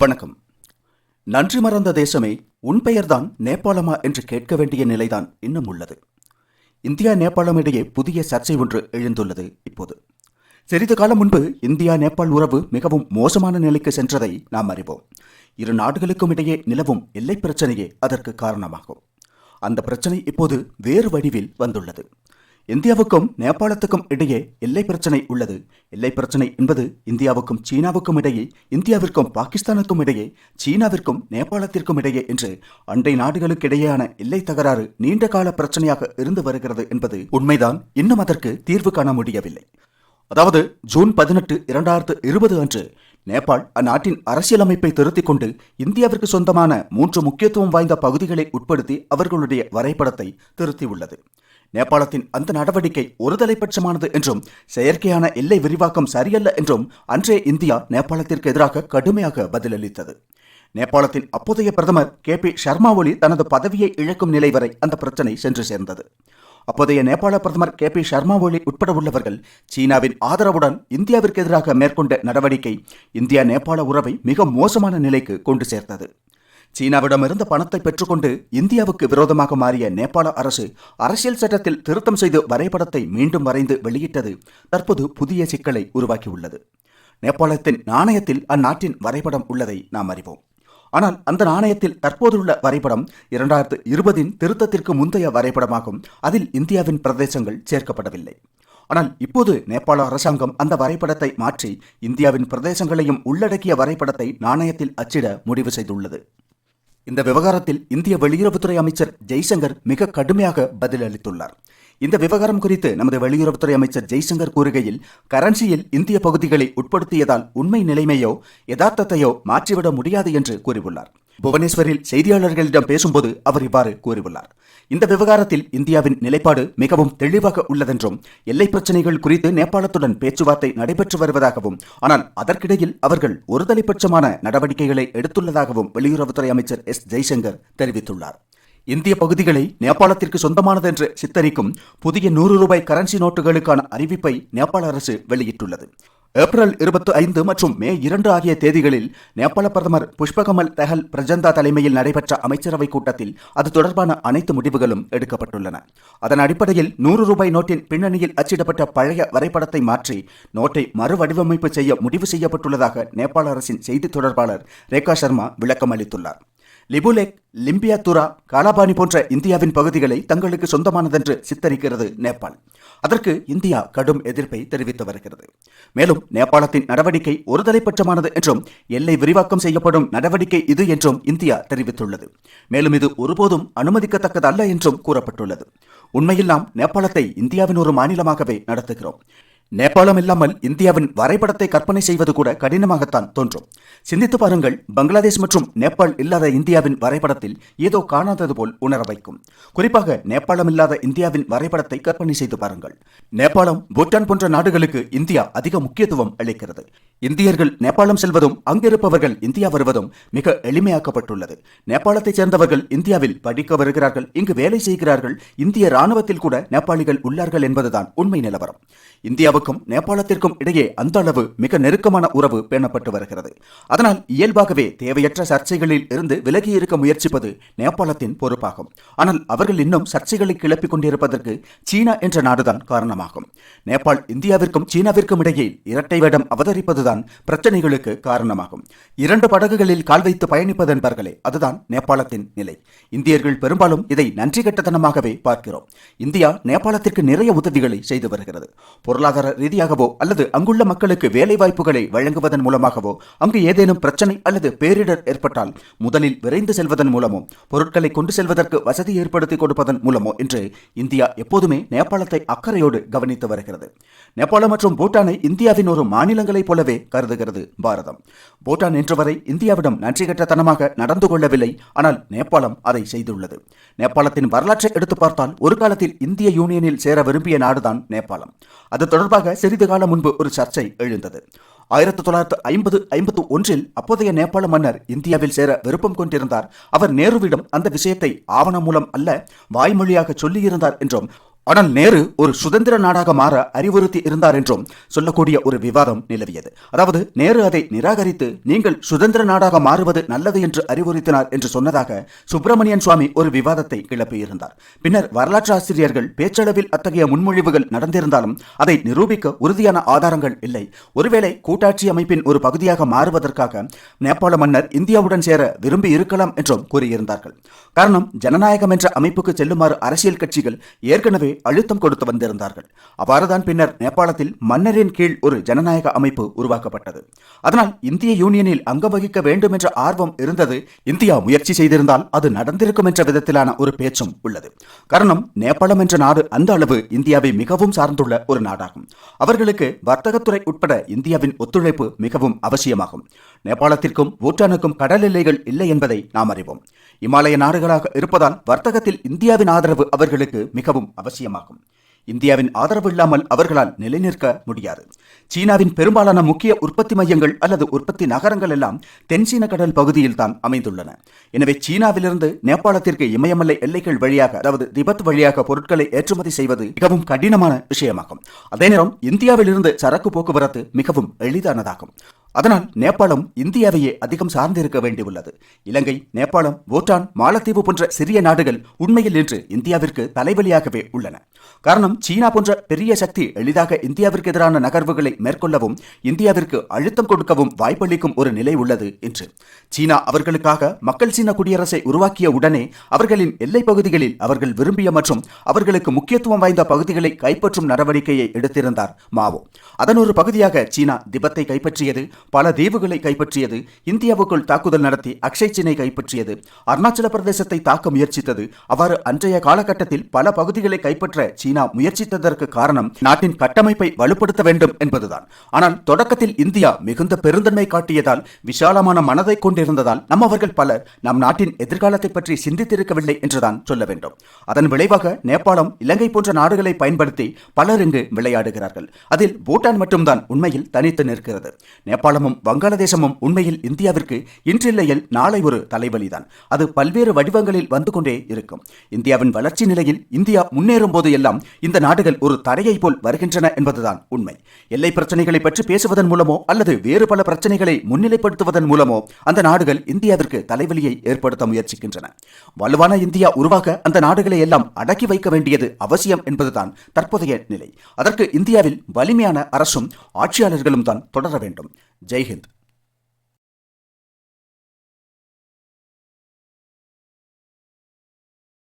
வணக்கம். நன்றி மறந்த தேசமே உன் பெயர்தான் நேபாளமா என்று கேட்க வேண்டிய நிலைதான் இன்னும் உள்ளது. இந்தியா நேபாளம் இடையே புதிய சர்ச்சை ஒன்று எழுந்துள்ளது இப்போது. சிறிது காலம் முன்பு இந்தியா நேபாள் உறவு மிகவும் மோசமான நிலைக்கு சென்றதை நாம் அறிவோம். இரு நாடுகளுக்கும் இடையே நிலவும் எல்லை பிரச்சனையே அதற்கு காரணமாகும். அந்த பிரச்சனை இப்போது வேறு வடிவில் வந்துள்ளது. இந்தியாவுக்கும் நேபாளத்துக்கும் இடையே எல்லை பிரச்சனை உள்ளது. எல்லை பிரச்சனை என்பது இந்தியாவுக்கும் சீனாவுக்கும் இடையே இந்தியாவிற்கும் பாகிஸ்தானுக்கும் இடையே சீனாவிற்கும் நேபாளத்திற்கும் இடையே என்று அண்டை நாடுகளுக்கு இடையேயான எல்லை தகராறு நீண்ட கால பிரச்சனையாக இருந்து வருகிறது என்பது உண்மைதான். இன்னும் அதற்கு தீர்வு காண முடியவில்லை. அதாவது ஜூன் பதினெட்டு இரண்டாயிரத்து இருபது அன்று நேபாள் அந்நாட்டின் அரசியலமைப்பை திருத்திக் கொண்டு இந்தியாவிற்கு சொந்தமான மூன்று முக்கியத்துவம் வாய்ந்த பகுதிகளை உட்படுத்தி அவர்களுடைய வரைபடத்தை திருத்தியுள்ளது. நேபாளத்தின் அந்த நடவடிக்கை ஒருதலைபட்சமானது என்றும் செயற்கையான எல்லை விரிவாக்கம் சரியல்ல என்றும் அன்றே இந்தியா நேபாளத்திற்கு எதிராக கடுமையாக பதிலளித்தது. நேபாளத்தின் அப்போதைய பிரதமர் கே பி சர்மா ஒலி தனது பதவியை இழக்கும் நிலை வரை அந்த பிரச்சனை சென்று சேர்ந்தது. அப்போதைய நேபாள பிரதமர் கே பி சர்மா ஒலி உட்பட உள்ளவர்கள் சீனாவின் ஆதரவுடன் இந்தியாவிற்கு எதிராக மேற்கொண்ட நடவடிக்கை இந்தியா நேபாள உறவை மிக மோசமான நிலைக்கு கொண்டு சேர்த்தது. சீனாவிடமிருந்து பணத்தை பெற்றுக்கொண்டு இந்தியாவுக்கு விரோதமாக மாறிய நேபாள அரசு அரசியல் சட்டத்தில் திருத்தம் செய்து வரைபடத்தை மீண்டும் வரைந்து வெளியிட்டது தற்போது புதிய சிக்கலை உருவாக்கியுள்ளது. நேபாளத்தின் நாணயத்தில் அந்நாட்டின் வரைபடம் உள்ளதை நாம் அறிவோம். ஆனால் அந்த நாணயத்தில் தற்போதுள்ள வரைபடம் இரண்டாயிரத்து இருபதின் திருத்தத்திற்கு முந்தைய வரைபடமாகும். அதில் இந்தியாவின் பிரதேசங்கள் சேர்க்கப்படவில்லை. ஆனால் இப்போது நேபாள அரசாங்கம் அந்த வரைபடத்தை மாற்றி இந்தியாவின் பிரதேசங்களையும் உள்ளடக்கிய வரைபடத்தை நாணயத்தில் அச்சிட முடிவு செய்துள்ளது. இந்த விவகாரத்தில் இந்திய வெளியுறவுத்துறை அமைச்சர் ஜெய்சங்கர் மிக கடுமையாக பதிலளித்துள்ளார். இந்த விவகாரம் குறித்து நமது வெளியுறவுத்துறை அமைச்சர் ஜெய்சங்கர் கூறுகையில் கரன்சியில் இந்திய பகுதிகளை உட்படுத்தியதால் உண்மை நிலைமையோ யதார்த்தத்தையோ மாற்றிவிட முடியாது என்று கூறியுள்ளார். புவனேஸ்வரில் செய்தியாளர்களிடம் பேசும்போது அவர் இவ்வாறு கூறியுள்ளார். இந்த விவகாரத்தில் இந்தியாவின் நிலைப்பாடு மிகவும் தெளிவாக உள்ளதென்றும் எல்லை பிரச்சனைகள் குறித்து நேபாளத்துடன் பேச்சுவார்த்தை நடைபெற்று வருவதாகவும் ஆனால் அதற்கிடையில் அவர்கள் ஒருதலைபட்சமான நடவடிக்கைகளை எடுத்துள்ளதாகவும் வெளியுறவுத்துறை அமைச்சர் எஸ். ஜெய்சங்கர் தெரிவித்துள்ளார். இந்திய பகுதிகளை நேபாளத்திற்கு சொந்தமானது என்று சித்தரிக்கும் புதிய நூறு ரூபாய் கரன்சி நோட்டுகளுக்கான அறிவிப்பை நேபாள அரசு வெளியிட்டுள்ளது. ஏப்ரல் இருபத்தி ஐந்து மற்றும் மே இரண்டு ஆகிய தேதிகளில் நேபாள பிரதமர் புஷ்பகமல் தஹல் பிரஜந்தா தலைமையில் நடைபெற்ற அமைச்சரவை கூட்டத்தில் அது தொடர்பான அனைத்து முடிவுகளும் எடுக்கப்பட்டுள்ளன. அதன் அடிப்படையில் நூறு ரூபாய் நோட்டின் பின்னணியில் அச்சிடப்பட்ட பழைய வரைபடத்தை மாற்றி நோட்டை மறுவடிவமைப்பு செய்ய முடிவு செய்யப்பட்டுள்ளதாக நேபாள அரசின் செய்தி தொடர்பாளர் ரேகா சர்மா விளக்கம் அளித்துள்ளார் லிபுலேக் லிம்பியாத்துரா காலாபானி போன்ற இந்தியாவின் பகுதிகளை தங்களுக்கு சொந்தமானதென்று சித்தரிக்கிறது நேபாள். அதற்கு இந்தியா கடும் எதிர்ப்பை தெரிவித்து வருகிறது. மேலும் நேபாளத்தின் நடவடிக்கை ஒருதலைப்பட்சமானது என்றும் எல்லை விரிவாக்கம் செய்யப்படும் நடவடிக்கை இது என்றும் இந்தியா தெரிவித்துள்ளது. மேலும் இது ஒருபோதும் அனுமதிக்கத்தக்கதல்ல என்றும் கூறப்பட்டுள்ளது. உண்மையில் நாம் நேபாளத்தை இந்தியாவின் ஒரு மாநிலமாகவே நடத்துகிறோம். நேபாளம் இல்லாமல் இந்தியாவின் வரைபடத்தை கற்பனை செய்வது கூட கடினமாகத்தான் தோன்றும். சிந்தித்து பாருங்கள் பங்களாதேஷ் மற்றும் நேபாள் இல்லாத இந்தியாவின் வரைபடத்தில் ஏதோ காணாதது போல் உணர வைக்கும். குறிப்பாக நேபாளம் இல்லாத இந்தியாவின் வரைபடத்தை கற்பனை செய்து பாருங்கள். நேபாளம் பூட்டான் போன்ற நாடுகளுக்கு இந்தியா அதிக முக்கியத்துவம் அளிக்கிறது. இந்தியர்கள் நேபாளம் செல்வதும் அங்கிருப்பவர்கள் இந்தியா வருவதும் மிக எளிமையாக்கப்பட்டுள்ளது. நேபாளத்தைச் சேர்ந்தவர்கள் இந்தியாவில் படிக்க வருகிறார்கள் இங்கு வேலை செய்கிறார்கள் இந்திய ராணுவத்தில் கூட நேபாளிகள் உள்ளார்கள் என்பதுதான் உண்மை நிலவரம். இந்தியாவுக்கும் நேபாளத்திற்கும் இடையே அந்த அளவு மிக நெருக்கமான உறவு பேணப்பட்டு வருகிறது. அதனால் இயல்பாகவே தேவையற்ற சர்ச்சைகளில் இருந்து விலகி இருக்க முயற்சிப்பது நேபாளத்தின் பொறுப்பாகும். ஆனால் அவர்கள் இன்னும் சர்ச்சைகளை கிளப்பிக் கொண்டிருப்பதற்கு சீனா என்ற நாடுதான் காரணமாகும். நேபாள் இந்தியாவிற்கும் சீனாவிற்கும் இடையே இரட்டை வேடம் அவதரிப்பதுதான் பிரச்சனைகளுக்கு காரணமாகும். இரண்டு படகுகளில் கால் வைத்து பயணிப்பதென்பர்களே அதுதான் நேபாளத்தின் நிலை. இந்தியர்கள் பெரும்பாலும் இதை நன்றி கட்டத்தனமாகவே பார்க்கிறோம். இந்தியா நேபாளத்திற்கு நிறைய உதவிகளை செய்து வருகிறது. பொருளாதார ரீதியாகவோ அல்லது அங்குள்ள மக்களுக்கு வேலை வாய்ப்புகளை வழங்குவதன் மூலமாகவோ அங்கு ஏதேனும் பிரச்சனை அல்லது பேரிடர் ஏற்பட்டால் முதலில் விரைந்து செல்வதன் மூலமோ பொருட்களை கொண்டு செல்வதற்கு வசதி ஏற்படுத்தி கொடுப்பதன் மூலமோ என்று இந்தியா எப்போதுமே நேபாளத்தை அக்கறையோடு கவனித்து வருகிறது. நேபாளம் மற்றும் பூட்டானை இந்தியாவின் ஒரு மாநிலங்களைப் போலவே கருதுகிறது பாரதம். பூட்டான் இன்று வரை இந்தியாவிடம் நன்றி கட்டத்தனமாக நடந்து கொள்ளவில்லை ஆனால் நேபாளம் அதை செய்துள்ளது. நேபாளத்தின் வரலாற்றை எடுத்து பார்த்தால் ஒரு காலத்தில் இந்திய யூனியனில் சேர விரும்பிய நாடுதான் நேபாளம். அது தொடர்பாக சிறிது காலம் முன்பு ஒரு சர்ச்சை எழுந்தது. ஆயிரத்தி தொள்ளாயிரத்து ஐம்பது ஐம்பத்து ஒன்றில் அப்போதைய நேபாள மன்னர் இந்தியாவில் சேர விருப்பம் கொண்டிருந்தார். அவர் நேருவிடம் அந்த விஷயத்தை ஆவணம் மூலம் அல்ல வாய்மொழியாக சொல்லியிருந்தார் என்றும் ஆனால் நேரு ஒரு சுதந்திர நாடாக மாற அறிவுறுத்தி இருந்தார் என்றும் சொல்லக்கூடிய ஒரு விவாதம் நிலவியது. அதாவது நேரு அதை நிராகரித்து நீங்கள் சுதந்திர நாடாக மாறுவது நல்லது என்று அறிவுறுத்தினார் என்று சொன்னதாக சுப்பிரமணியன் சுவாமி ஒரு விவாதத்தை கிளப்பியிருந்தார். பின்னர் வரலாற்று ஆசிரியர்கள் பேச்சளவில் அத்தகைய முன்மொழிவுகள் நடந்திருந்தாலும் அதை நிரூபிக்க உறுதியான ஆதாரங்கள் இல்லை. ஒருவேளை கூட்டாட்சி அமைப்பின் ஒரு பகுதியாக மாறுவதற்காக நேபாள மன்னர் இந்தியாவுடன் சேர விரும்பி இருக்கலாம் என்றும் கூறியிருந்தார்கள். காரணம் ஜனநாயகம் என்ற அமைப்புக்கு செல்லுமாறு அரசியல் கட்சிகள் ஏற்கனவே அழுத்தம் கொடுத்து வந்திருந்தார்கள். அவ்வாறுதான் பின்னர் நேபாளத்தில் மன்னரின் கீழ் ஒரு ஜனநாயக அமைப்பு உருவாக்கப்பட்டது. அதனால் இந்திய யூனியனில் அங்கம் வகிக்க வேண்டும் என்ற ஆர்வம் இருந்தது. இந்தியா முயற்சி செய்திருந்தால் அது நடந்திருக்கும் என்ற விதத்திலான ஒரு பேச்சும் உள்ளது. காரணம் நேபாளம் என்ற நாடு அந்த அளவு இந்தியாவை மிகவும் சார்ந்துள்ள ஒரு நாடாகும். அவர்களுக்கு வர்த்தகத்துறை உட்பட இந்தியாவின் ஒத்துழைப்பு மிகவும் அவசியமாகும். நேபாளத்திற்கும் பூட்டானுக்கும் கடல் எல்லைகள் இல்லை என்பதை நாம் அறிவோம். இமாலய நாடுகளாக இருப்பதால் வர்த்தகத்தில் இந்தியாவின் ஆதரவு அவர்களுக்கு மிகவும் அவசியமாகும். இந்தியாவின் ஆதரவு இல்லாமல் அவர்களால் நிலைநிற்க முடியாது. சீனாவின் பெரும்பாலான முக்கிய உற்பத்தி மையங்கள் அல்லது உற்பத்தி நகரங்கள் எல்லாம் தென்சீன கடல் பகுதியில் தான் அமைந்துள்ளன. எனவே சீனாவிலிருந்து நேபாளத்திற்கு இமயமலை எல்லைகள் வழியாக அதாவது திபெத் வழியாக பொருட்களை ஏற்றுமதி செய்வது மிகவும் கடினமான விஷயமாகும். அதே நேரம் இந்தியாவிலிருந்து சரக்கு போக்குவரத்து மிகவும் எளிதானதாகும். அதனால் நேபாளம் இந்தியாவையே அதிகம் சார்ந்திருக்க வேண்டியுள்ளது. இலங்கை நேபாளம் பூட்டான் மாலத்தீவு போன்ற சிறிய நாடுகள் உண்மையில் இன்று இந்தியாவிற்கு தலைவலியாகவே உள்ளன. காரணம் சீனா போன்ற பெரிய சக்தி எளிதாக இந்தியாவிற்கு எதிரான நகர்வுகளை மேற்கொள்ளவும் இந்தியாவிற்கு அழுத்தம் கொடுக்கவும் வாய்ப்பளிக்கும் ஒரு நிலை உள்ளது என்று. சீனா அவர்களுக்காக மக்கள் சீன குடியரசை உருவாக்கிய உடனே அவர்களின் எல்லைப் பகுதிகளில் அவர்கள் விரும்பிய மற்றும் அவர்களுக்கு முக்கியத்துவம் வாய்ந்த பகுதிகளை கைப்பற்றும் நடவடிக்கையை எடுத்திருந்தார் மாவோ. அதன் ஒரு பகுதியாக சீனா திபத்தை கைப்பற்றியது பல தீவுகளை கைப்பற்றியது இந்தியாவுக்குள் தாக்குதல் நடத்தி அக்ஷய் சீனை கைப்பற்றியது அருணாச்சல பிரதேசத்தை தாக்க முயற்சித்தது. அவ்வாறு அன்றைய காலகட்டத்தில் பல பகுதிகளை கைப்பற்ற சீனா முயற்சித்ததற்கு காரணம் நாட்டின் கட்டமைப்பை வலுப்படுத்த வேண்டும் என்பதுதான். ஆனால் தொடக்கத்தில் இந்தியா மிகுந்த பெருந்தன்மை காட்டியதால் விசாலமான மனதை கொண்டிருந்ததால் நம்மவர்கள் பலர் நம் நாட்டின் எதிர்காலத்தை பற்றி சிந்தித்திருக்கவில்லை என்றுதான் சொல்ல வேண்டும். அதன் விளைவாக நேபாளம் இலங்கை போன்ற நாடுகளை பயன்படுத்தி பலர் இங்கு விளையாடுகிறார்கள். அதில் பூட்டான் மட்டும்தான் உண்மையில் தனித்து நிற்கிறது. நேபாளமும் வங்காளதேசமும் உண்மையில் இந்தியாவிற்கு இன்றில்லையில் நாளை ஒரு தலைவலிதான். அது பல்வேறு வடிவங்களில் வந்து கொண்டே இருக்கும். இந்தியாவின் வளர்ச்சி நிலையில் இந்தியா முன்னேறும் போது எல்லாம் இந்த நாடுகள் ஒரு தடையை போல் வருகின்றன என்பதுதான் உண்மை. எல்லை பிரச்சனைகளை பற்றி பேசுவதன் மூலமோ அல்லது வேறு பல பிரச்சனைகளை முன்னிலைப்படுத்துவதன் மூலமோ அந்த நாடுகள் இந்தியாவிற்கு தலைவலியை ஏற்படுத்த முயற்சிக்கின்றன. வலுவான இந்தியா உருவாக அந்த நாடுகளை எல்லாம் அடக்கி வைக்க வேண்டியது அவசியம் என்பதுதான் தற்போதைய நிலை. அதற்கு இந்தியாவில் வலிமையான அரசும் ஆட்சியாளர்களும் தான் தொடர வேண்டும். ஜெய்ஹிந்த்.